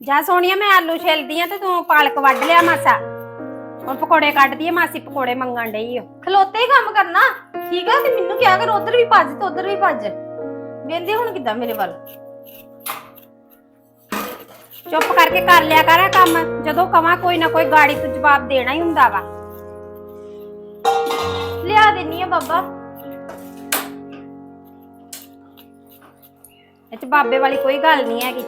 ਜਾ ਸੋਨੀਆ ਮੈਂ ਆਲੂ ਛਿਲਦੀ ਆ ਤੇ ਤੂੰ ਪਾਲਕ ਵੱਢ ਲਿਆ ਮਾਸਾ। ਹੁਣ ਪਕੌੜੇ ਕੱਢਦੀ ਆ ਮਾਸੀ ਪਕੌੜੇ ਮੰਗਣ ਡਈ ਓ। ਖਲੋਤੇ ਹੀ ਕੰਮ ਕਰਨਾ। ਠੀਕ ਆ ਤੇ ਮੈਨੂੰ ਕਿਹਾ ਕਰ ਉਧਰ ਵੀ ਭੱਜ ਤੇ ਉਧਰ ਵੀ ਭੱਜ। ਵੇਂਦੇ ਹੁਣ ਕਿੱਦਾਂ ਮੇਰੇ ਵੱਲ? ਚੁੱਪ ਕਰਕੇ ਕਰ ਲਿਆ ਕਰ ਇਹ ਕੰਮ। ਜਦੋਂ ਕਵਾਂ ਕੋਈ ਨਾ ਕੋਈ ਗਾੜੀ ਤੋਂ ਜਵਾਬ ਦੇਣਾ ਹੀ ਹੁੰਦਾ ਵਾ। ਲਿਆ ਦਿੰਨੀ ਆ ਬਾਬਾ। ਇਹ ਚ ਬਾਬੇ ਵਾਲੀ ਕੋਈ ਗੱਲ ਨਹੀਂ ਹੈਗੀ।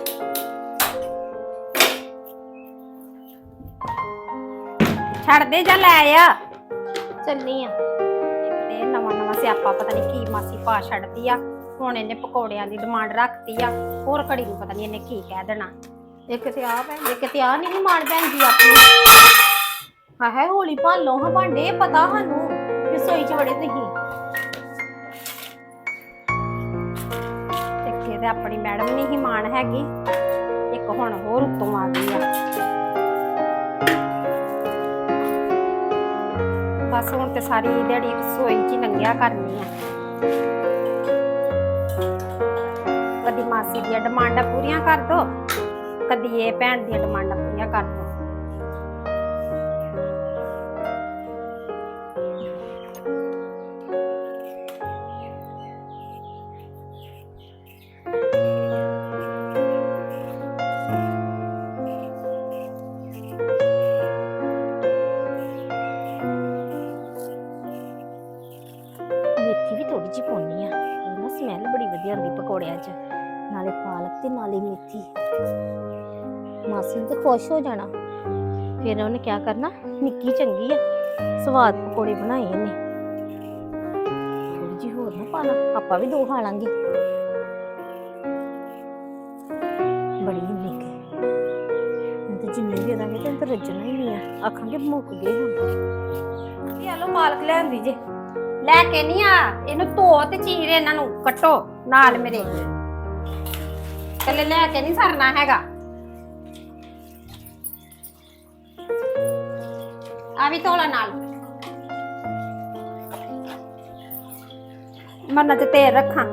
ਛੱਡ ਦੇ ਜਾਂ ਲੈ ਆ। ਚੱਲਨੀ ਆ। ਤੇ ਨਵਾਂ ਨਵਾਂ ਸਿਆਪਾ ਪਤਾ ਨਹੀਂ ਕੀ ਮਾਸੀ ਪਾ ਛੱਡਦੀ ਆ। ਹੁਣ ਇਹਨੇ ਪਕੌੜਿਆਂ ਦੀ ਡਿਮਾਂਡ ਰੱਖਤੀ ਆ। ਹੋਰ ਘੜੀ ਨੂੰ ਪਤਾ ਨਹੀਂ ਇਹਨੇ ਕੀ ਕਹਿ ਦੇਣਾ। ਇੱਕ ਤੇ ਆ ਭੈਣ ਇੱਕ ਤੇ ਆ ਨਹੀਂ ਮਾਣ ਭੈਣ ਜੀ ਆਪਣੀ। ਹਾਂ ਹੈ ਹੋਲੀ ਭਾਲੋ ਹਾਂ ਭਾਂਡੇ ਪਤਾ ਸਾਨੂੰ ਰਸੋਈ ਚ ਵੜੇ ਤੁਸੀਂ। ਤੇ ਆਪਣੀ ਮੈਡਮ ਨਹੀਂ ਹੀ ਮਾਣ ਹੈਗੀ। ਇੱਕ ਹੁਣ ਹੋਰ ਉੱਤੋਂ ਆ ਗਈ ਆ। ਬਸ ਹੁਣ ਤੇ ਸਾਰੀ ਦਿਹਾੜੀ ਰਸੋਈ 'ਚ ਹੀ ਲੰਘਿਆ ਕਰਨੀ ਆ। ਕਦੀ ਮਾਸੀ ਦੀਆਂ ਡਿਮਾਂਡਾਂ ਪੂਰੀਆਂ ਕਰ ਦੋ, ਕਦੀ ਇਹ ਭੈਣ ਦੀਆਂ ਡਿਮਾਂਡਾਂ ਖੁਸ਼ ਹੋ ਜਾਣਾ। ਫਿਰ ਉਹਨੇ ਕਿਆ ਕਰਨਾ? ਨਿੱਕੀ ਚੰਗੀ ਆ। ਸਵਾਦ ਪਕੌੜੇ ਬਣਾਏ ਇਹਨੇ। ਥੋੜੀ ਜਿਹੀ ਹੋਰ ਨਾ ਪਾ ਲਾ ਆਪਾਂ ਵੀ ਦੋ ਖਾ ਲਾਂਗੇ। ਬੜੀ ਨਿੱਕੀ ਹੁਣ ਤੇ ਜਿੰਨੇ ਦੇ ਦਾਂਗੇ ਤੇ ਤਾਂ ਰੱਜਣਾ ਹੀ ਨਹੀਂ ਆ। ਆਖਾਂਗੇ ਮੁੱਕ ਗਏ ਹੁਣ। ਇਹ ਲੋ ਪਾਲਕ ਲੈਂਦੀ ਜੇ। ਲੈ ਕੇ ਨਹੀਂ ਆ। ਇਹਨੂੰ ਧੋ ਤੇ ਚੀਰ ਇਹਨਾਂ ਨੂੰ। ਕੱਟੋ ਨਾਲ ਮੇਰੇ। ਕੱਲੇ ਲੈ ਕੇ ਨਹੀਂ ਸਰਨਾ ਹੈਗਾ। ਆ ਵੀ ਧੋਲਾ ਨਾਲ ਮਰਨਾ ਤੇ ਤੇਲ ਰੱਖਾਂ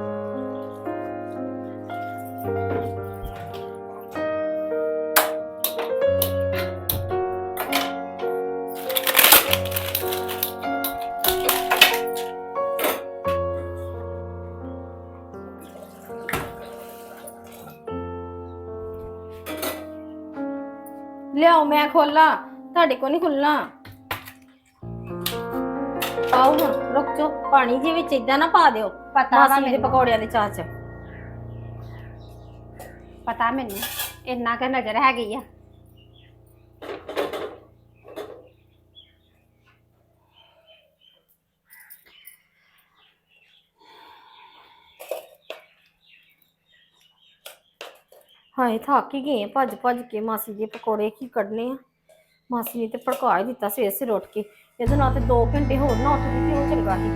ਲਿਆਓ ਮੈਂ ਖੋਲਾਂ ਤੁਹਾਡੇ ਕੋ ਨਹੀਂ ਖੁੱਲਣਾ ਆਓ ਹੁਣ ਰੁਕ ਜਾਓ। ਪਾਣੀ ਦੇ ਵਿੱਚ ਇਦਾਂ ਨਾ ਪਾ ਦਿਓ। ਪਤਾ ਵਾ ਮਾਸੀ ਦੇ ਮੈਨੂੰ। ਪਕੌੜਿਆਂ ਦੇ ਚਾਹ ਚ। ਪਤਾ ਮੈਨੂੰ ਇੰਨਾ ਕੁ ਨਜ਼ਰ ਹੈਗੀ ਆ। ਹਾਏ ਥੱਕ ਹੀ ਗਏ ਆ। ਭੱਜ ਭੱਜ ਕੇ ਮਾਸੀ ਦੇ ਪਕੌੜੇ ਕੀ ਕੱਢਨੇ ਆ। ਮਾਸੀ ਨੇ ਤੇ ਭੜਕਾ ਹੀ ਦਿੱਤਾ ਸਵੇਰ ਸਿਰ ਉੱਠ ਕੇ। ਇਹਦੇ ਨਾਲ ਤੇ 2 ਘੰਟੇ ਹੋਰ ਨਾ ਉੱਠਦੀ ਤੇ ਉਹ ਚੰਗਾ ਸੀ।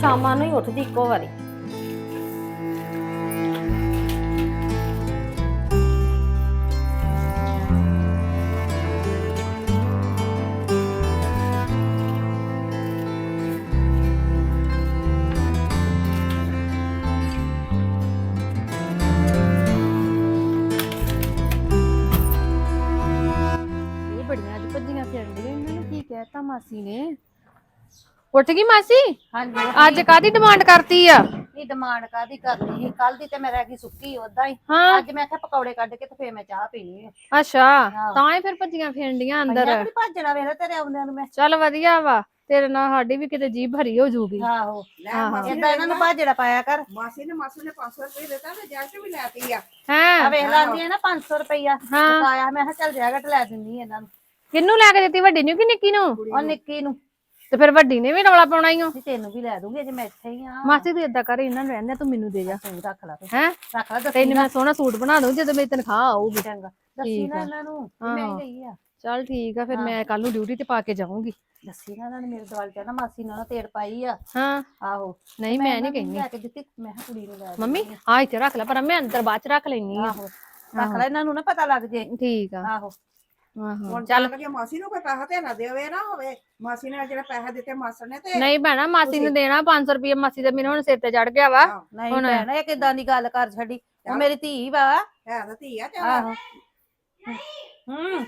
ਸ਼ਾਮਾਂ ਨੂੰ ਹੀ ਉੱਠਦੀ ਇੱਕੋ ਵਾਰੀ। ਮਾਸੀ ਨੇ। ਉੱਠ ਗਈ ਮਾਸੀ? ਹਾਂਜੀ ਅੱਜ ਕਾਦੀ ਡਿਮਾਂਡ ਕਰਤੀ ਆ? ਇਹ ਡਿਮਾਂਡ ਕਾਦੀ ਕਰਨੀ ਸੀ? ਕੱਲ ਦੀ ਤੇ ਮੈਂ ਰਹਿ ਗਈ ਸੁੱਕੀ ਉਦਾਂ ਹੀ। ਹਾਂ। ਅੱਜ ਮੈਂ ਕਿਹਾ ਪਕੌੜੇ ਕੱਢ ਕੇ ਤੇ ਫੇਰ ਮੈਂ ਚਾਹ ਪੀਣੀ ਹੈ ਅੱਛਾ। ਤਾਂ ਹੀ ਫਿਰ ਭੱਜੀਆਂ ਫਿਰਦੀਆਂ ਅੰਦਰ। ਅੰਦਰ ਭੱਜਣਾ ਵੇਖ ਤੇਰੇ ਆਉਂਦਿਆਂ ਨੂੰ ਮੈਂ। ਚੱਲ ਵਧੀਆ ਵਾ ਤੇਰੇ ਨਾਲ ਸਾਡੀ ਵੀ ਕਿਤੇ ਜੀਭ ਭਰੀ ਹੋ ਜੂਗੀ। ਆਹੋ। ਆਹੋ। ਏਦਾਂ ਇਹਨਾਂ ਨੂੰ ਭਾਜੜਾ ਪਾਇਆ ਕਰ। ਮਾਸੀ ਨੇ ਮਾਸੀ ਨੇ 500 ਰੁਪਏ ਦਿੱਤਾ ਤੇ ਜੈਸ ਵੀ ਲੈਤੀ ਆ ਆ। ਹੈ। ਵੇਖ ਲਾਂਦੀ ਹੈ ਨਾ 500 ਰੁਪਈਆ। ਹਾਂ। ਪਾਇਆ ਮੈਂ ਕਿਹਾ ਚੱਲ ਜੈਕਟ ਲੈ ਦਿੰਦੀ ਇਹਨਾਂ ਨੂੰ। ਕਿੰਨੂੰ ਲੈ ਕੇ ਦਿੱਤੀ ਵੱਡੀ ਨੂੰ ਕਿ ਨਿੱਕੀ ਨੂੰ? ਉਹ ਨਿੱਕੀ ਨੂੰ। ਤੇ ਫਿਰ ਵੱਡੀ ਨੇ ਵੀ ਰੌਲਾ ਪਾਉਣਾ ਹੀ ਓ। ਤੈਨੂੰ ਵੀ ਲੈ ਦੂੰਗੀ ਜੇ ਮੈਂ ਇੱਥੇ ਹੀ ਆ। ਮਾਸੀ ਤੂੰ ਏਦਾਂ ਕਰ ਇਹਨਾਂ ਨੂੰ ਰਹਿੰਦੇ ਤੂੰ ਮੈਨੂੰ ਦੇ ਜਾ। ਤੂੰ ਰੱਖ ਲੈ ਤੂੰ ਹੈ? ਰੱਖ ਲੈ ਦੱਸੀ ਤੈਨੂੰ ਮੈਂ ਸੋਹਣਾ ਸੂਟ ਬਣਾ ਦੂੰ ਜਦੋਂ ਮੇਰੀ ਤਨਖਾਹ ਆਊਗੀ। ਚੰਗਾ। ਦੱਸੀ ਨਾ। ਇਹਨਾਂ ਨੂੰ ਮੈਂ ਗਈ ਆ। ਚੱਲ ਠੀਕ ਆ ਫਿਰ ਮੈਂ ਕੱਲ ਨੂੰ ਡਿਊਟੀ ਤੇ ਪਾ ਕੇ ਜਾਊਂਗੀ। ਦੱਸੀ ਨਾ ਇਹਨਾਂ ਨੇ ਮੇਰੇ ਦਵਾਲ ਨਾ ਮਾਸੀ ਨਾਲ ਤੇੜ ਪਾਈ ਆ। ਹਾਂ। ਆਹੋ। ਨਹੀਂ ਮੈਂ ਨਹੀਂ ਕਹਿੰਦੀ। ਲੈ ਕੇ ਦਿੱਤੀ ਮੈਂ ਕਿਹਾ ਕੁੜੀ ਨੂੰ ਲੈ ਮੰਮੀ ਆ ਇੱਥੇ ਰੱਖ ਲੈ ਪਰ ਮੈਂ ਅੰਦਰ ਬਾਅਦ ਚ ਰੱਖ ਲੈਣੀ ਆ। ਆਹੋ। ਰੱਖ ਲੈ ਇਹਨਾਂ ਨੂੰ ਨਾ ਪਤਾ ਲੱਗ ਜੇ। ਠੀਕ ਆ। ਆਹੋ। ਹੁਣ ਚੱਲ। ਕੇ ਮਾਸੀ ਨੂੰ ਕੋਈ ਪੈਸਾ ਤੇ ਨਾ ਦੇਵੇ ਨਾ ਹੋਵੇ ਮਾਸੀ ਨੇ ਜਿਹੜਾ ਪੈਸਾ ਦਿੱਤੇ ਮਾਸਰ ਨੇ ਤੇ ਨਹੀਂ ਭੈਣਾ ਮਾਸੀ ਨੂੰ ਦੇਣਾ 500 ਰੁਪਏ ਮਾਸੀ ਦੇ ਮੈਨੂੰ ਹੁਣ ਸਿਰ ਤੇ ਚੜ ਗਿਆ ਵਾ। ਨਹੀਂ ਹੁਣ- ਭੈਣ ਇਹ ਕਿਦਾਂ ਦੀ ਗੱਲ ਕਰ ਛੱਡੀ? ਉਹ ਮੇਰੀ ਧੀ ਵਾ। ਹੈ ਤਾਂ ਧੀ ਆ ਚੱਲ। ਆਹੋ। ਹੂੰ।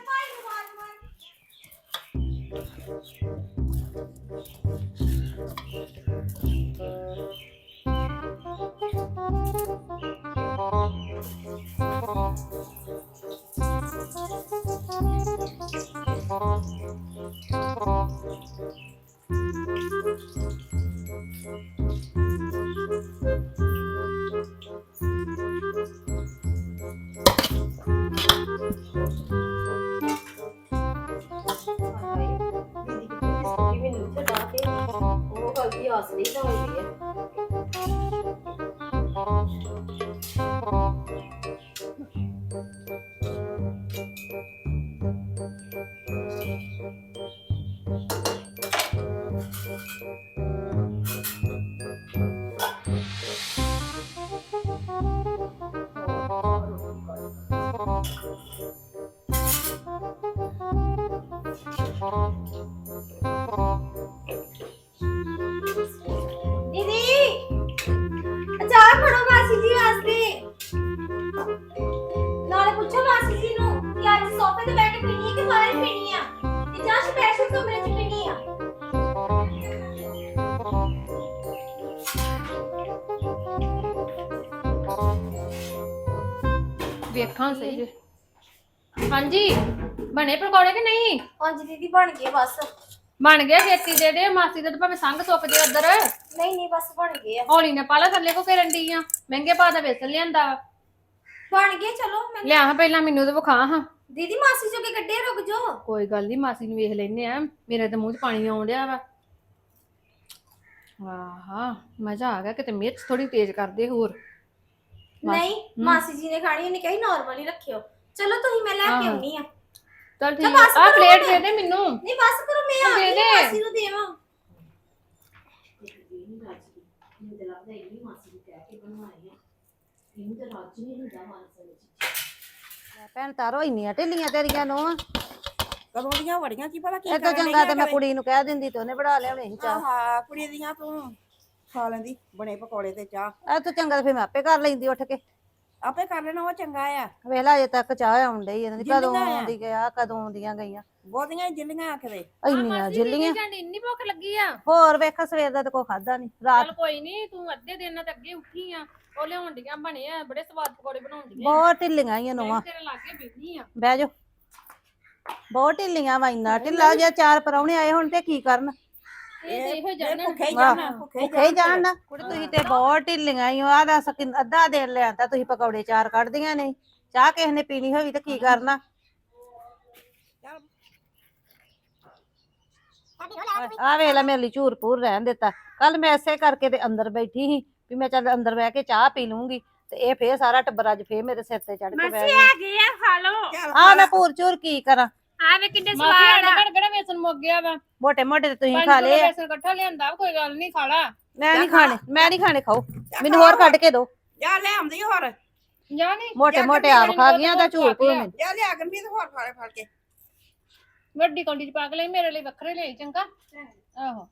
ਉਹ ਗਲਤੀ ਆਸਰੀ ਤਾਂ ਹੋਈ ਹਾਂਜੀ ਦੀਦੀ ਬਣ ਗਏ ਬਸ। ਬਣ ਗਏ ਛੇਤੀ ਦੇ ਦੇ ਮਾਸੀ ਦੇ ਤਾਂ ਭਾਵੇਂ ਸੰਗ ਸੁੱਕ ਜੇ ਉੱਧਰ। ਨਹੀਂ ਨਹੀਂ ਬਸ ਬਣ ਗਏ ਆ। ਹੌਲੀ ਨੇ ਪਾਲਾ ਥੱਲੇ ਕੋ ਕਰਨ ਦੀ ਆ। ਮਹਿੰਗੇ ਪਾ ਦਾ ਵੇਸਣ ਲਿਆਂਦਾ। ਵਾ। ਬਣ ਗਏ ਚਲੋ ਮੈਂ ਲਿਆ ਹਾਂ ਪਹਿਲਾਂ ਮੈਨੂੰ ਤੇ ਵਿਖਾ ਹਾਂ। ਦੀਦੀ ਮਾਸੀ ਜੋ ਕੇ ਕੱਢੇ ਰੁਕ ਜਾਓ ਕੋਈ ਗੱਲ ਨਹੀਂ ਮਾਸੀ ਨੂੰ ਵੇਖ ਲੈਨੇ ਆ। ਮੇਰੇ ਤੇ ਮੂੰਹ 'ਚ ਪਾਣੀ ਆਉਣ ਡਿਆ ਵਾ। ਵਾਹ ਮਜ਼ਾ ਆ ਗਿਆ ਕਿਤੇ ਮਿਰਚ ਥੋੜੀ ਤੇਜ਼ ਕਰਦੇ ਹੋਰ। ਨਹੀਂ ਮਾਸੀ ਜੀ ਨੇ ਖਾਣੀ ਉਹਨੇ ਕਹੀ ਨਾਰਮਲ ਹੀ ਰੱਖਿਓ। ਚਲੋ ਤੁਸੀਂ ਮੈਂ ਲੈ ਕੇ ਹਾਂ। ਆਉਣੀ ਆ। ਚਲ ਠੀਕ ਬਸ ਆ ਕਰੋ ਪਲੇਟ। ਦੇ ਦੇ ਮੈਨੂੰ। ਨਹੀਂ ਬਸ ਕਰੋ ਮੈਂ ਆ ਦੇ ਗਈ ਦੇ। ਆ, ਮਾਸੀ ਨੂੰ ਦੇਵਾਂ। ਭੈਣ ਤਾਰੋ ਇੰਨੀਆਂ ਢਿੱਲੀਆਂ ਤੇਰੀਆਂ ਨੂੰ ਕਦੋਂ ਦੀਆਂ ਵੜੀਆਂ ਕੀ ਪਤਾ ਕੀ ਇਹ ਤਾਂ ਕਰਨ ਚੰਗਾ ਤੇ ਡਈਆਂ ਮੈਂ। ਕੁੜੀ ਨੂੰ ਕਹਿ ਦਿੰਦੀ ਤੇ ਉਹਨੇ ਬਣਾ ਲਿਆਉਣੀ ਸੀ ਚਾਹ। ਆਹਾ ਕੁੜੀ ਦੀਆਂ ਤੂੰ ਖਾ ਲੈਂਦੀ ਬਣੇ ਪਕੌੜੇ ਤੇ ਚਾਹ। ਇਹ ਤਾਂ ਚੰਗਾ ਤੇ ਫਿਰ ਮੈਂ ਆਪੇ ਕਰ ਲੈਂਦੀ ਉੱਠ ਕੇ। ਆਪੇ ਕਰ ਲੈਣਾ ਉਹ ਚੰਗਾ ਆ। ਵੇਖ ਲਾ ਅਜੇ ਤੱਕ ਚਾਹ ਆਉਣ ਡਈ ਇਹਨਾਂ ਦੀ ਕਦੋਂ ਜਿੰਨੀਆਂ ਆ। ਆਉਂਦੀ ਗਿਆ ਕਦੋਂ ਆਉਂਦੀਆਂ ਗਈਆਂ। ਬਹੁਤੀਆਂ ਹੀ ਜਿੱਲੀਆਂ ਆਖਦੇ ਇੰਨੀਆਂ ਜਿੱਲੀਆਂ। ਜਾਂਦੀ ਇੰਨੀ ਭੁੱਖ ਲੱਗੀ ਆ। ਹੋਰ ਵੇਖ ਸਵੇਰ ਦਾ ਤੇ ਕੋਈ ਖਾਦਾ ਨਹੀਂ ਰਾਤ ਚੱਲ ਕੋਈ ਨਹੀਂ ਤੂੰ ਅੱਧੇ ਦਿਨ ਤੇ ਅੱਗੇ ਉੱਠੀ ਆ। ਉਹ ਲਿਆਉਣ ਡੀਆਂ ਬਣੇ ਆ ਬੜੇ ਸਵਾਦ ਪਕੌੜੇ ਬਣਾਉਂਦੀਆਂ ਬਹੁਤ ਢਿੱਲੀਆਂ ਹੀ ਨੋਵਾ। ਤੇਰੇ ਲਾਗੇ ਬੈਠੀ ਆ। ਬਹਿ ਜਾ ਬਹੁਤ ਢਿੱਲੀਆਂ ਵਾ ਇੰਨਾ ਢਿੱਲਾ ਜੇ ਚਾਰ ਪਰੌਣੇ ਆਏ ਹੁਣ ਤੇ ਕੀ ਕਰਨ? ਇਹ ਤੇ ਇਹੋ ਇਹ ਜਾਣਨ ਭੁੱਖੇ ਹੀ ਵਾਹ। ਜਾਣਾ ਭੁੱਖੇ ਹੀ ਭੁੱਖੇ ਹੀ ਜਾਣ। ਨਾ ਕੁੜੀ ਤੁਸੀਂ ਤੇ ਬਹੁਤ ਢਿੱਲੀਆਂ ਹੀ ਆ ਦੱਸ ਕਿੰਨ- ਅੱਧਾ ਦਿਨ ਲਿਆਂਦਾ ਤੁਸੀਂ ਪਕੌੜੇ ਚਾਰ ਕੱਢਦੀਆਂ ਨਹੀਂ ਚਾਹ ਕਿਸੇ ਨੇ ਪੀਣੀ ਹੋਈ ਤੇ ਕੀ ਕਰਨਾ? ਆ ਵੇਖ ਲੈ ਮੇਰੇ ਲਈ ਝੂਰ ਪੂਰ ਰਹਿਣ ਦਿੱਤਾ। ਕੱਲ ਮੈਂ ਐਸੇ ਕਰਕੇ ਤੇ ਅੰਦਰ ਬੈਠੀ ਸੀ ਵੀ ਮੈਂ ਚੱਲ ਅੰਦਰ ਬਹਿ ਕੇ ਚਾਹ ਪੀ ਲੂੰਗੀ ਤੇ ਇਹ ਫੇਰ ਸਾਰਾ ਟੱਬਰ ਅੱਜ ਫੇਰ ਮੇਰੇ ਸਿਰ ਤੇ ਚੜ ਕੇ ਬਹਿ ਗਿਆ। ਗਏ ਆ ਖਾ ਲਓ। ਚੱਲ ਆ ਮੈਂ ਪੂਰ ਝੂਰ ਕੀ ਕਰਾਂ? ਆ ਵੇ ਕਿੰਨੇ ਮਾਸੀ ਸਵਾਦ ਆ। ਘਰ ਕਿਹੜਾ ਵੇਸਣ ਮੁੱਕ ਗਿਆ ਵਾ? ਮੋਟੇ ਮੋਟੇ ਤੇ ਤੁਸੀਂ ਖਾ ਲਏ ਆ। ਵੇਸਣ ਇਕੱਠਾ ਲਿਆਂਦਾ ਵਾ, ਕੋਈ ਗੱਲ ਨਹੀਂ ਖਾ ਲਾ। ਮੈਂ ਨਹੀਂ ਖਾਣੇ ਮੈਂ ਨਹੀਂ ਖਾਣੇ ਖਾਓ। ਮੈਨੂੰ ਹੋਰ ਕੱਢ ਕੇ ਦਿਓ ਜਾ ਲੈ ਆਉਂਦੀ ਹੋਰ। ਜਾ ਨਹੀਂ ਮੋਟੇ ਮੋਟੇ ਆਪ ਖਾ ਗਈਆਂ ਤਾਂ ਝੂਰ ਪੂਰ ਮੈਨੂੰ ਜਾ ਲਿਆ ਗੰਦੀ ਤੇ ਹੋਰ ਫਾੜੇ ਫੜ ਕੇ। ਵੱਡੀ ਕੌਂਡੀ ਚ ਪਾ ਕੇ ਲਈ ਮੇਰੇ ਲਈ ਵੱਖਰੇ ਲਈ ਚੰਗਾ? ਆਹੋ।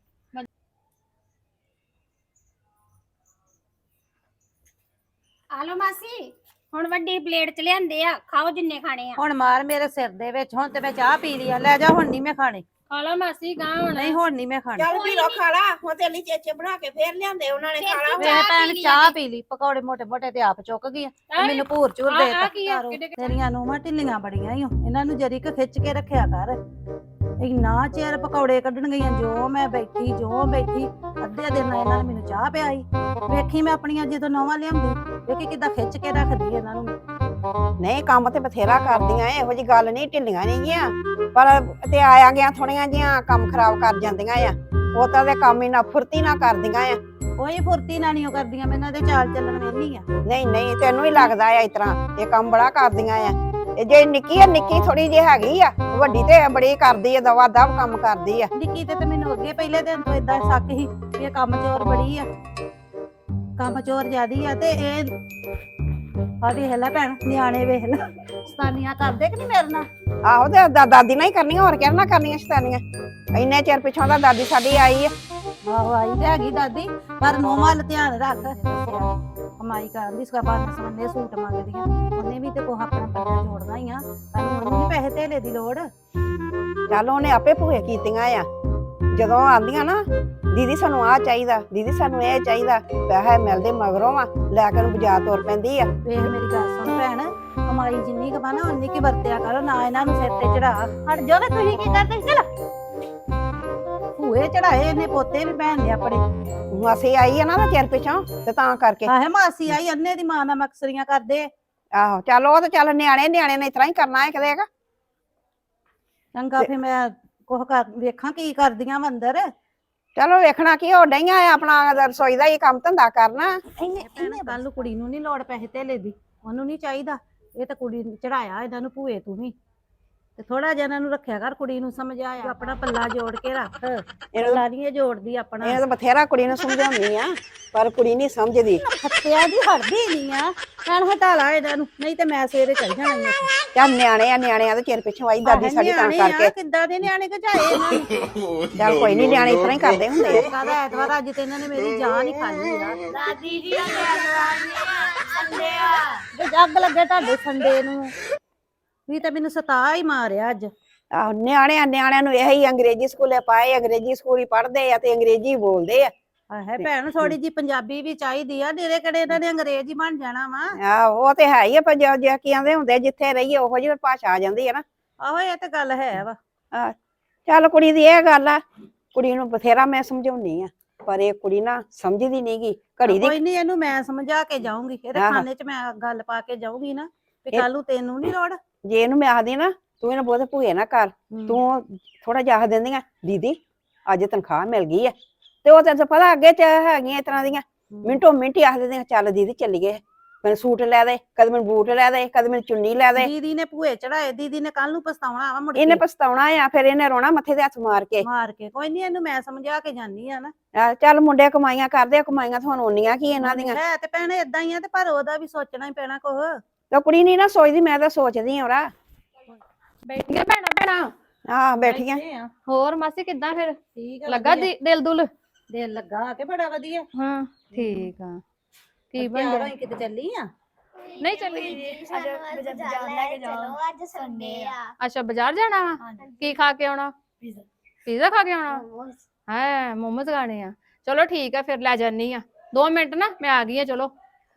ਆ ਲਓ ਮਾਸੀ। ਹੁਣ ਵੱਡੀ ਪਲੇਟ ਚ ਲਿਆਂਦੇ ਆ ਖਾਓ ਜਿੰਨੇ ਖਾਣੇ ਆ। ਹੁਣ ਮਾਰ ਮੇਰੇ ਸਿਰ ਦੇ ਵਿੱਚ ਹੁਣ ਤੇ ਮੈਂ ਚਾਹ ਪੀ ਲਈ ਆ। ਲੈ ਜਾ ਹੁਣ ਨਹੀਂ ਮੈਂ ਖਾਣੇ। ਖਾ ਲਾ ਮਾਸੀ ਗਾਂ ਹੁਣ। ਨਹੀਂ ਹੁਣ ਨਹੀਂ ਮੈਂ ਖਾਣੇ। ਚੱਲ ਵੀ ਰੋ ਖਾਲਾ ਹੁਣ ਤੇ ਲਈ ਚੇਚੇ ਬਣਾ ਕੇ ਫੇਰ ਲਿਆਂਦੇ ਉਹਨਾਂ ਨੇ ਖਾਣਾ ਵੇ ਭੈਣ ਚਾਹ ਪੀ ਲਈ ਪਕੌੜੇ ਮੋਟੇ ਮੋਟੇ ਤੇ ਆਪ ਚੁੱਕ ਗਈਆਂ ਤੇ ਮੈਨੂੰ ਭੂਰ ਚੂਰ ਆ- ਦੇ ਆ ਆ? ਕਿਹੜੇ- ਤੇਰੀਆਂ ਨੂੰਹਾਂ ਢਿੱਲੀਆਂ ਬੜੀਆਂ ਈ ਓ। ਇਹਨਾਂ ਨੂੰ ਜਰੀ ਕ ਖਿੱਚ ਕੇ ਰੱਖਿਆ ਕਰ। ਇੰਨਾ ਚਿਰ ਪਕੌੜੇ ਕੱਢਣ ਗਈਆਂ ਜੋ ਮੈਂ ਬੈਠੀ ਜੋ ਬੈਠੀ ਅੱਧੇ ਦਿਨ ਇਹਨਾਂ ਨੇ ਮੈਨੂੰ ਚਾਹ ਪਿਆਈ। ਵੇਖੀ ਮੈਂ ਆਪਣੀਆਂ ਜਦੋਂ ਨਵਾਂ ਲਿਆਉਂਦੀ ਵੇਖੀ ਕਿਦਾਂ ਖਿੱਚ ਕੇ ਰੱਖਦੀ ਇਹਨਾਂ ਨੂੰ। ਨਹੀਂ ਕੰਮ ਤੇ ਬਥੇਰਾ ਕਰਦੀਆਂ ਇਹੋ ਜੀ ਗੱਲ ਨਹੀਂ ਢਿੱਲੀਆਂ ਨਹੀਂ ਗੀਆਂ ਪਰ ਤੇ ਆਇਆ ਗਿਆ ਥੋੜੀਆਂ ਜੀਆਂ ਕੰਮ ਖਰਾਬ ਕਰ ਜਾਂਦੀਆਂ ਆ। ਉਹ ਤਾਂ ਦੇ ਕੰਮ ਹੀ ਨਾ ਫੁਰਤੀ ਨਾ ਕਰਦੀਆਂ ਆ। ਕੋਈ ਫੁਰਤੀ ਨਾ ਨਹੀਂ ਉਹ ਕਰਦੀਆਂ ਮੈਂ ਇਹਨਾਂ ਦੇ ਚਾਲ ਚੱਲਣ ਵੇਹਨੀ ਆ। ਨਹੀਂ ਨਹੀਂ ਤੈਨੂੰ ਹੀ ਲੱਗਦਾ ਆ ਇਸ ਤਰ੍ਹਾਂ ਇਹ ਕੰਮ ਬੜਾ ਕਰਦੀਆਂ ਆ। ਤੇ ਜੇ ਨਿੱਕੀ ਆ ਨਿੱਕੀ ਥੋੜੀ ਜਿਹੀ ਹੈਗੀ ਆ ਵੱਡੀ ਤੇ ਬੜੀ ਕਰਦੀ ਆ ਦਵਾ ਦਵ ਕੰਮ ਕਰਦੀ ਆ। ਨਿੱਕੀ ਤੇ ਤੇ ਮੈਨੂੰ ਅੱਗੇ ਪਹਿਲੇ ਦਿਨ ਤੋਂ ਇਦਾਂ ਸ਼ੱਕ ਸੀ ਵੀ ਇਹ ਕੰਮ ਚੋਰ ਬੜੀ ਆ। ਕੰਮ ਚੋਰ ਜਿਆਦੀ ਆ ਤੇ ਇਹ ਆ ਵੇਖ ਲੈ ਭੈਣ ਨਿਆਣੇ ਵੇਖ ਲੈ। ਸਤਾਨੀਆਂ ਕਰਦੇ ਕਿ ਨਹੀਂ ਮੇਰੇ ਨਾਲ? ਆਹੋ ਤੇ ਦਾ- ਦਾਦੀ ਨਾਲ ਹੀ ਕਰਨੀਆਂ ਹੋਰ ਕਿਹਨਾਂ ਕਰਨੀਆਂ ਸ਼ੈਤਾਨੀਆਂ? ਇੰਨੇ ਚਿਰ ਪਿਛੋਂ ਦਾ ਦਾਦੀ ਸਾਡੀ ਆਈ ਆ। ਆਹੋ ਆਈ ਤੇ ਹੈਗੀ ਦਾਦੀ ਪਰ ਨੂੰ ਵੱਲ ਧਿਆਨ ਰੱਖ। ਦੱਸਿਆ ਕਮਾਈ ਕਰਨ ਦੀ ਸਕਾ ਬਾਤ ਸਮੰਨੇ ਸੂਟ ਮੰਗਦੀਆਂ ਉਹਨੇ ਵੀ ਤੇ ਕੋਹ ਆਪਣਾ ਪੱਲਾ ਜੋੜਨਾ ਹੀ ਆ। ਪਰ ਉਹਨੂੰ ਨਹੀਂ ਪੈਸੇ ਧੇਲੇ ਦੀ ਲੋੜ। ਚੱਲ ਉਹਨੇ ਆਪੇ ਭੂਏ ਕੀਤੀਆਂ ਆ। ਜਦੋਂ ਆਂਦੀਆਂ ਨਾ ਦੀਦੀ ਸਾਨੂੰ ਆ ਚਾਹੀਦਾ ਦੀਦੀ ਸਾਨੂੰ ਇਹ ਚਾਹੀਦਾ ਪੈਸੇ ਮਿਲਦੇ ਮਗਰੋਂ ਆ ਲੈ ਕੇ ਨੂੰ ਬਾਜ਼ਾਰ ਤੁਰ ਪੈਂਦੀ ਆ। ਵੇਖ ਮੇਰੀ ਗੱਲ ਸੁਣ ਭੈਣ ਕਮਾਈ ਜਿੰਨੀ ਕਮਾ ਨਾ ਉਨੀ ਕੀ ਵਰਤਿਆ ਕਰੋ ਨਾ ਇਹਨਾਂ ਨੂੰ ਸਿਰ ਤੇ ਚੜਾ ਹਟ ਜਾਓ ਵੇ ਤੁਸੀਂ ਕੀ ਕਰਦੇ? ਚਲ। ਭੂਏ ਚੜਾਏ ਇਹਨੇ ਪੋਤੇ ਵੀ ਭੈਣ ਦੇ ਆਪਣੇ। ਮਾਸੀ ਆਈ ਆ ਨਾ ਉਹਦਾ ਚਿਰ ਪਿਛੋਂ ਤੇ ਤਾਂ ਕਰਕੇ। ਆਹੇ ਮਾਸੀ ਆਈ ਅੰਨੇ ਦੀ ਮਾਂ ਨਾਲ ਮਕਸਰੀਆਂ ਕਰਦੇ। ਆਹੋ ਚੱਲ ਉਹ ਤੇ ਚੱਲ ਨਿਆਣੇ ਨਿਆਣੇ ਨੇ ਇਸ ਤਰ੍ਹਾਂ ਹੀ ਕਰਨਾ ਹੈ ਕਦੇ ਚੰਗਾ ਫੇ ਮੈਂ ਕੋਹ ਕਰ ਵੇਖਾਂ ਕੀ ਕਰਦੀਆਂ ਵਾ ਅੰਦਰ। ਚਲੋ ਵੇਖਣਾ ਕੀ ਹੋ ਡਈਆਂ ਆ ਆਪਣਾ ਰਸੋਈ ਦਾ ਹੀ ਕੰਮ ਧੰਦਾ ਕਰਨਾ। ਇਹਨੇ ਇਹਨੇ ਨੂੰ ਕੁੜੀ ਨੂੰ ਨਹੀਂ ਲੋੜ ਪੈਸੇ ਧੇਲੇ ਦੀ ਉਹਨੂੰ ਨਹੀਂ ਚਾਹੀਦਾ। ਇਹ ਤਾਂ ਕੁੜੀ ਨੂੰ ਚੜਾਇਆ ਇਹਨਾਂ ਨੂੰ ਭੂਏ ਤੂੰ ਵੀ। ਤੇ ਥੋੜਾ ਜਿਹਾ ਇਹਨਾਂ ਨੂੰ ਰੱਖਿਆ ਕਰ ਕੁੜੀ ਨੂੰ ਸਮਝਾਇਆ। ਆਪਣਾ ਪੱਲਾ ਜੋੜ ਕੇ ਰੱਖ। ਪੱਲਾ ਨਹੀਂ ਇਹ ਜੋੜਦੀ ਆਪਣਾ। ਇਹ ਤਾਂ ਬਥੇਰਾ ਕੁੜੀ ਨੂੰ ਸਮਝਾਉਣੀ ਆ ਪਰ ਕੁੜੀ ਨਹੀਂ ਸਮਝਦੀ। ਖੱਤਿਆਂ ਦੀ ਹਟਦੀ ਨਹੀਂ ਆ। ਭੈਣ ਹਟਾ ਲਾ ਇਹਨਾਂ ਨੂੰ ਨਹੀਂ ਤੇ ਮੈਂ ਸਵੇਰੇ ਚੱਲ ਜਾਣਾ ਈ ਉੱਥੇ। ਚੱਲ ਨਿਆਣੇ ਆ ਨਿਆਣਿਆਂ ਦੇ ਚਿਰ ਪਿਛੋਂ ਆਈ ਦਾਦੀ ਸਾਡੀ ਤਾਂ ਨਿਆਣੇ ਆ, ਕਰਕੇ। ਕਿੱਦਾਂ ਦੇ ਨਿਆਣੇ ਘਜਾਏ ਇਹਨਾਂ ਨੂੰ? ਚੱਲ ਕੋਈ ਨਹੀਂ ਨਿਆਣੇ ਇਸ ਤਰ੍ਹਾਂ ਹੀ ਕਰਦੇ ਹੁੰਦੇ ਆ। ਕਾਹਦਾ ਐਤਵਾਰ ਅੱਜ ਤੇ ਇਹਨਾਂ ਨੇ ਮੇਰੀ ਜਾਨ ਹੀ ਖਾ ਲਈ ਆ। ਦਾਦੀ ਜੀ ਆ ਜੇ ਜੱਗ ਲੱਗੇ ਤੁਹਾਡੇ ਸੰਡੇ ਨੂੰ। ਵੀ ਤਾਂ ਮੈਨੂੰ ਸਤਾ ਹੀ ਮਾਰਿਆ ਅੱਜ। ਆਹੋ ਨਿਆਣਿਆਂ ਨਿਆਣਿਆਂ ਨੂੰ ਇਹੀ ਅੰਗਰੇਜ਼ੀ ਸਕੂਲੇ ਪਾਏ ਅੰਗਰੇਜ਼ੀ ਸਕੂਲ ਹੀ ਪੜ੍ਹਦੇ ਆ ਤੇ ਅੰਗਰੇਜ਼ੀ ਬੋਲਦੇ ਆ। ਆਹੇ ਭੈਣ ਥੋੜੀ ਜੀ ਪੰਜਾਬੀ ਵੀ ਚਾਹੀਦੀ ਆ ਨੇਰੇ ਕਿਹੜੇ ਇਹਨਾਂ ਨੇ ਅੰਗਰੇਜ਼ ਹੀ ਬਣ ਜਾਣਾ ਵਾ। ਆ ਉਹ ਤੇ ਹੈ ਹੀ ਆ ਪਰ ਜੋ ਜੋ ਕੀ ਆਂਦੇ ਹੁੰਦੇ ਜਿੱਥੇ ਰਹੀਏ ਉਹੋ ਜਿਹੀ ਭਾਸ਼ਾ ਆ ਜਾਂਦੀ ਹੈ ਨਾ। ਆਹੋ ਇਹ ਤੇ ਗੱਲ ਹੈ ਵਾ। ਚੱਲ ਕੁੜੀ ਦੀ ਇਹ ਗੱਲ ਆ ਕੁੜੀ ਨੂੰ ਬਥੇਰਾ ਮੈਂ ਸਮਝਾਉਣੀ ਆ ਪਰ ਇਹ ਕੁੜੀ ਨਾ ਸਮਝਦੀ ਨਹੀਂਗੀ ਘੜੀ ਦੀ ਕੋਈ ਨਹੀਂ ਇਹਨੂੰ ਮੈਂ ਸਮਝਾ ਕੇ ਜਾਊਂਗੀ। ਇਹਦੇ ਆਹੋ। ਖਾਨੇ 'ਚ ਮੈਂ ਗੱਲ ਪਾ ਕੇ ਜਾਊਂਗੀ ਨਾ ਵੀ ਇਹ- ਕੱਲ ਨੂੰ ਤੈਨੂੰ ਨਹੀਂ ਲੋੜ। ਜੇ ਇਹਨੂੰ ਮੈਂ ਆਖਦੀ ਨਾ ਤੂੰ ਇਹਨੂੰ ਬਹੁਤ ਭੂਏ ਨਾ ਕਰ ਤੂੰ ਥੋੜਾ ਜਿਹਾ ਆਖ ਦਿੰਦੀਆਂ ਦੀਦੀ ਅੱਜ ਤਨਖਾਹ ਮਿਲ ਗਈ ਆ। ਤੇ ਉਹ ਤੈਨੂੰ ਪਤਾ ਅੱਗੇ ਚ ਹੈਗੀਆਂ ਇਸ ਤਰ੍ਹਾਂ ਦੀਆਂ ਮਿੰਟੋ ਮਿੰਟ ਹੀ ਆਖ ਦਿੰਦੀਆਂ ਚੱਲ ਦੀਦੀ ਚੱਲੀਏ। ਮੈਨੂੰ ਸੂਟ ਲੈ ਦੇ ਕਦੇ ਮੈਨੂੰ ਬੂਟ ਲੈ ਦੇ ਕਦੇ ਮੈਨੂੰ ਚੁੰਨੀ ਲੈ ਦੇ। ਦੀਦੀ ਨੇ ਭੂਏ ਚੜਾਏ ਦੀਦੀ ਨੇ ਕੱਲ ਨੂੰ ਪਛਤਾਉਣਾ ਆਵਾ ਮੁੜ ਇਹਨੇ ਪਛਤਾਉਣਾ ਆ ਫਿਰ ਇਹਨੇ ਰੋਣਾ ਮੱਥੇ ਤੇ ਹੱਥ ਮਾਰ ਕੇ। ਮਾਰ ਕੇ ਕੋਈ ਨਹੀਂ ਇਹਨੂੰ ਮੈਂ ਸਮਝਾ ਕੇ ਜਾਨੀ ਆ ਨਾ। ਆ, ਚੱਲ ਮੁੰਡੇ ਕਮਾਈਆਂ ਕਰਦੇ ਆ ਕਮਾਈਆਂ ਤੁਹਾਨੂੰ ਉਨੀਆਂ ਕੀ ਇਹਨਾਂ ਦੀਆਂ। ਹੈ ਤੇ ਭੈਣੇ ਇਦਾਂ ਹੀ ਆ ਤੇ ਪਰ ਉਹਦਾ ਵੀ ਸੋਚਣਾ ਹੀ ਪੈਣਾ ਕੁਛ। ਤੇ ਕੁੜੀ ਨਹੀਂ ਨਾ ਸੋਚਦੀ ਮੈਂ ਤਾਂ ਸੋਚਦੀ ਆ ਉਹਰਾ ਬੈਠੀਆਂ ਭੈਣਾ ਭੈਣਾ। ਆ ਬੈਠੀਆਂ। ਹੋਰ ਮਾਸੀ ਕਿੱਦਾਂ ਫਿਰ? ਠੀਕ ਲੱਗਾ ਦਿ- ਦਿਲ ਦੁਲ ਦਿਲ ਲੱਗਾ ਕੇ ਬੜਾ ਵਧੀਆ। ਹਾਂ ਠੀਕ ਆ। ਕੀ ਬਣ ਗਿਆ? ਹੋਈ ਕਿਤੇ ਚੱਲੀ ਆ? ਨਹੀਂ ਚੱਲੀ। ਚਲੋ ਅੱਜ ਸੰਡੇ ਆ। ਅੱਛਾ ਬਾਜ਼ਾਰ ਜਾਣਾ ਵਾ? ਕੀ ਖਾ ਕੇ ਆਉਣਾ? ਪੀਜ਼ਾ ਖਾ ਕੇ ਆਉਣਾ? ਹੈ ਮੋਮੋਸ ਖਾਣੇ ਆ। ਚਲੋ ਠੀਕ ਆ ਫਿਰ ਲੈ ਜਾਨੀ ਆ। 2 ਮਿੰਟ ਨਾ ਮੈਂ ਆ ਗਈ ਆ ਚਲੋ।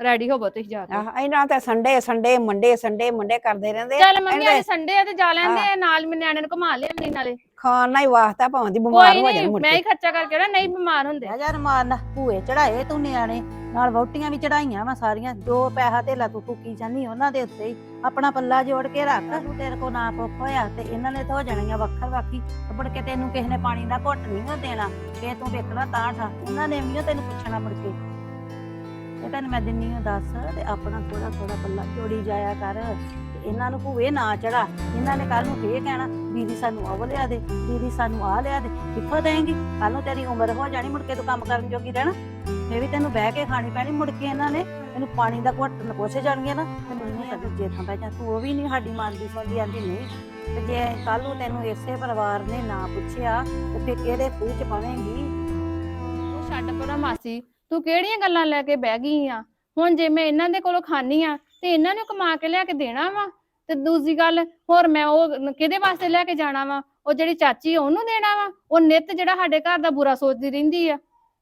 ਰੈਡੀ ਹੋਵੋ ਤੁਸੀਂ ਜਾ ਕੇ। ਆਹ ਇਹਨਾਂ ਤਾਂ Sunday Sunday Monday Sunday Monday ਕਰਦੇ ਰਹਿੰਦੇ ਆ। ਚੱਲ ਮੰਮੀ ਅੱਜ ਸੰਡੇ ਆ ਤੇ ਜਾ ਲੈਂਦੇ ਆ, ਨਾਲ ਮੈਂ ਨਿਆਣੇ ਨੂੰ ਘੁਮਾ ਲਿਆਉਂਦੀ ਨਾਲੇ। ਖਾਣ ਨਾਲ ਹੀ ਵਾਸਤਾ ਭਾਵੇਂ ਦੀ ਬਿਮਾਰ ਕੋਈ ਹੋ ਜਾਣ ਨਹੀਂ ਮੁੜ ਮੈਂ ਕੇ। ਹੀ ਖਰਚਾ ਕਰਕੇ ਨਾ ਨਹੀਂ ਬਿਮਾਰ ਹੁੰਦੇ। ਆ ਯਾਰ ਮਾਰਨ ਭੂਏ ਚੜਾਏ ਤੂੰ ਨਿਆਣੇ। ਨਾਲ ਵਹੁਟੀਆਂ ਵੀ ਚੜਾਈਆਂ ਵਾ ਸਾਰੀਆਂ ਜੋ ਪੈਸਾ ਧੇਲਾ ਤੂੰ ਫੂਕੀ ਜਾਨੀ ਉਹਨਾਂ ਦੇ ਉੱਤੇ ਹੀ। ਆਪਣਾ ਪੱਲਾ ਜੋੜ ਕੇ ਰੱਖ ਤੂੰ ਤੇਰੇ ਕੋ ਨਾ ਕੁੱਖ ਹੋਇਆ ਤੇ ਇਹਨਾਂ ਨੇ ਤਾਂ ਹੋ ਜਾਣੀਆਂ ਵੱਖਰ ਵਾਕੀ ਤੇ ਮੁੜ ਕੇ ਤੈਨੂੰ ਕਿਸੇ ਨੇ ਪਾਣੀ ਦਾ ਘੁੱਟ ਨਹੀਂ ਓ ਦੇਣਾ ਫੇ ਤੂੰ ਵੇਖਣਾ ਤਾਂ ਠਾ। ਉਹਨਾਂ ਨੇ ਵੀ ਓ ਤੈਨੂੰ ਪੁੱਛਣਾ ਮੁੜ ਕੇ। ਇਹ ਤੈਨੂੰ ਮੈਂ ਦਿੰਨੀ ਆ ਦੱਸ ਤੇ ਆਪਣਾ ਥੋੜਾ ਥੋੜਾ ਪੱਲਾ ਜੋੜੀ ਜਾਇਆ ਕਰ ਤੇ ਇਹਨਾਂ ਨੂੰ ਭੂਏ ਨਾ ਚੜਾ। ਇਹਨਾਂ ਨੇ ਕੱਲ ਨੂੰ ਫੇਰ ਕਹਿਣਾ, ਦੀਦੀ ਸਾਨੂੰ ਉਹ ਲਿਆ ਦੇ, ਦੀਦੀ ਸਾਨੂੰ ਆ ਲਿਆ ਦੇ। ਕਿੱਥੋਂ ਦੇਂਗੀ ਕੱਲ ਨੂੰ ਤੇਰੀ ਉਮਰ ਹੋ ਜਾਣੀ, ਮੁੜ ਕੇ ਤੂੰ ਕੰਮ ਕਰਨ ਜੋਗੀ ਰਹਿਣਾ। ਇਹ ਵੀ ਤੈਨੂੰ ਬਹਿ ਕੇ ਖਾਣੀ ਪੈਣੀ, ਮੁੜ ਕੇ ਇਹਨਾਂ ਨੇ ਤੈਨੂੰ ਪਾਣੀ ਦਾ ਘੁੱਟ ਨ ਪੁੱਛ ਜਾਣਗੇ ਨਾ। ਤੇ ਨਹੀਂ ਆ ਦੂਜੇ ਥਾਂ ਬਹਿ ਜਾ ਤੂੰ ਉਹ ਵੀ ਨਹੀਂ ਸਾਡੀ ਮੰਨਦੀ ਸੁਣਦੀ ਆਂਦੀ ਨਹੀਂ। ਤੇ ਜੇ ਕੱਲ ਨੂੰ ਤੈਨੂੰ ਇਸੇ ਪਰਿਵਾਰ ਨੇ ਨਾ ਪੁੱਛਿਆ, ਤੇ ਫਿਰ ਕਿਹੜੇ ਖੂਹ ਚ ਪਾਵੇਂਗੀ? ਛੱਡ ਪਰਾਂ ਮਾਸੀ ਤੂੰ ਕਿਹੜੀਆਂ ਗੱਲਾਂ ਲੈ ਕੇ ਬਹਿ ਗਈ ਆ? ਹੁਣ ਜੇ ਮੈਂ ਇਹਨਾਂ ਦੇ ਕੋਲੋਂ ਖਾਨੀ ਆ ਤੇ ਇਹਨਾਂ ਨੂੰ ਕਮਾ ਕੇ ਲਿਆ ਕੇ ਦੇਣਾ ਵਾ? ਤੇ ਦੂਜੀ ਗੱਲ ਹੋਰ ਮੈਂ ਉਹ ਕਿਹਦੇ ਵਾਸਤੇ ਲੈ ਕੇ ਜਾਣਾ ਵਾ? ਉਹ ਜਿਹੜੀ ਚਾਚੀ ਆ, ਉਹਨੂੰ ਦੇਣਾ ਵਾ? ਉਹ ਨਿੱਤ ਜਿਹੜਾ ਸਾਡੇ ਘਰ ਦਾ ਬੁਰਾ ਸੋਚਦੀ ਰਹਿੰਦੀ ਆ।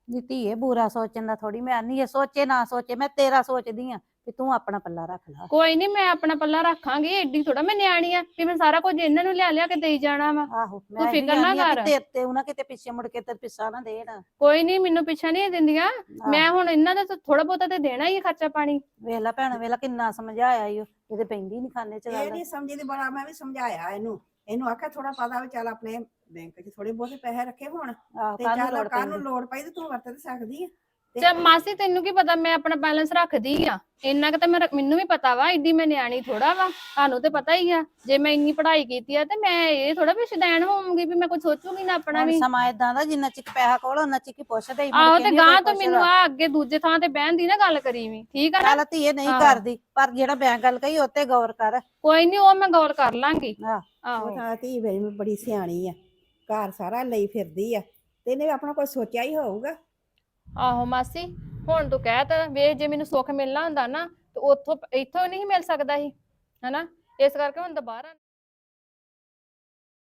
ਨੀ ਧੀਏ ਬੁਰਾ ਸੋਚਣ ਦਾ ਥੋੜੀ ਮੈਂ ਨਹੀਂ ਇਹ ਸੋਚੇ ਨਾ ਸੋਚੇ ਮੈਂ ਤੇਰਾ ਸੋਚਦੀ ਆ। ਕਿ ਤੂੰ ਆਪਣਾ ਪੱਲਾ ਰੱਖ ਲੈ। ਕੋਈ ਨਹੀਂ ਮੈਂ ਆਪਣਾ ਪੱਲਾ ਰੱਖਾਂਗੀ ਏਡੀ ਥੋੜਾ ਮੈਂ ਨਿਆਣੀ ਆ ਵੀ ਮੈਂ ਸਾਰਾ ਕੁਝ ਇਹਨਾਂ ਨੂੰ ਲਿਆ ਲਿਆ ਕੇ ਦੇਈ ਜਾਣਾ ਵਾ। ਆਹੋ ਇਹੀ ਫਿਕਰ ਨਾ ਕਰ। ਤੇਰੇ ਤੇ ਉਹਨਾਂ ਕਿਤੇ ਪਿੱਛੇ ਮੁੜ ਕੇ ਤੇ ਪਿੱਛਾ ਨਾ ਦੇਣ। ਕੋਈ ਨਹੀਂ ਮੈਨੂੰ ਪਿੱਛਾ ਨਹੀਂ ਦਿੰਦੀਆਂ। ਮੈਂ ਹੁਣ ਇਹਨਾਂ ਦਾ ਥੋੜਾ ਬਹੁਤਾ ਤੇ ਦੇਣਾ ਹੀ ਖਰਚਾ ਪਾਣੀ। ਵੇਲਾ ਭੈਣ ਵੇਲਾ ਕਿੰਨਾ ਸਮਝਾਇਆ ਈ ਇਹਦੇ ਪੈਂਦੀ ਨਹੀਂ ਖਾਨੇ ਚ ਇਹ ਨਹੀਂ ਸਮਝਦੀ ਬੜਾ ਮੈਂ ਵੀ ਸਮਝਾਇਆ ਇਹਨੂੰ। ਇਹਨੂੰ ਆਖਿਆ ਥੋੜਾ ਪਤਾ ਵੀ ਚੱਲ ਆਪਣੇ ਬੈਂਕ 'ਚ ਥੋੜੇ ਬਹੁਤੇ ਪੈਸੇ ਰੱਖੇ ਹੋਣ। ਤੇ ਚੱਲ ਕੱਲ ਨੂੰ ਲੋੜ ਪਈ ਤੇ ਤੂੰ ਵਰਤ ਤੇ ਸਕਦੀ ਆ। ਤੇ ਮਾਸੀ ਤੈਨੂੰ ਕੀ ਪਤਾ ਮੈਂ ਆਪਣਾ ਬੈਲੈਂਸ ਰੱਖਦੀ ਆ। ਇੰਨਾ ਕਿ ਤਾਂ ਮੈਂ ਰੱਖ- ਮੈਨੂੰ ਵੀ ਪਤਾ ਵਾ ਏਡੀ ਮੈਂ ਨਿਆਣੀ ਥੋੜਾ ਵਾ। ਤੁਹਾਨੂੰ ਤੇ ਪਤਾ ਹੀ ਆ ਜੇ ਮੈਂ ਇੰਨੀ ਪੜ੍ਹਾਈ ਕੀਤੀ ਆ ਤੇ ਮੈਂ ਇਹ ਥੋੜਾ ਵੀ ਸ਼ਦੈਣ ਹੋਵਾਂਗੀ ਵੀ ਮੈਂ ਕੁਝ ਸੋਚੂਗੀ ਨਾ ਆਪਣਾ ਹੁਣ ਵੀ। ਸਮਾਂ ਇਦਾਂ ਦਾ ਜਿੰਨਾ ਚਿਕ ਪੈਸਾ ਕੋਲ ਉਹਨਾਂ ਚਿਕ ਹੀ ਪੁੱਛਦੇ ਹੀ ਮੁੜ ਆਹੋ ਕੇ ਤੇ ਨੀ ਗਾਂ ਕੋਈ ਤੋਂ ਮੈਨੂੰ ਪੁੱਛਦਾ। ਆ ਅੱਗੇ ਦੂਜੇ ਥਾਂ ਤੇ ਬਹਿਣ ਦੀ ਨਾ ਗੱਲ ਕਰੀ ਵੀ ਠੀਕ ਆ ਨਾ? ਚੱਲ ਧੀਏ ਨਹੀਂ ਆਹੋ। ਕਰਦੀ ਪਰ ਜਿਹੜਾ ਮੈਂ ਗੱਲ ਕਹੀ ਉੱਤੇ ਗੌਰ ਕਰ। ਕੋਈ ਨਹੀਂ ਉਹ ਮੈਂ ਗੌਰ ਕਰ ਲਾਂਗੀ। ਆਹ, ਆਹੋ। ਉਹ ਤਾਂ ਧੀ ਮੇਰੀ ਬੜੀ ਸਿਆਣੀ ਆ ਘਰ ਸਾਰਾ ਲਈ ਫਿਰਦੀ ਆ ਤੇ ਇਹਨੇ ਆਪਣਾ ਕੋਈ ਸੋਚਿਆ ਹੀ ਹੋਊਗਾ? ਆਹੋ ਮਾਸੀ, ਹੁਣ ਤੂੰ ਕਹਿ ਤਾ, ਵੇ ਜੇ ਮੈਨੂੰ ਸੁੱਖ ਮਿਲਣਾ ਹੁੰਦਾ ਨਾ, ਤੇ ਉੱਥੋਂ, ਇੱਥੋਂ ਨਹੀਂ ਮਿਲ ਸਕਦਾ ਸੀ, ਹਨਾ? ਇਸ ਕਰਕੇ ਹੁਣ ਦੁਬਾਰਾ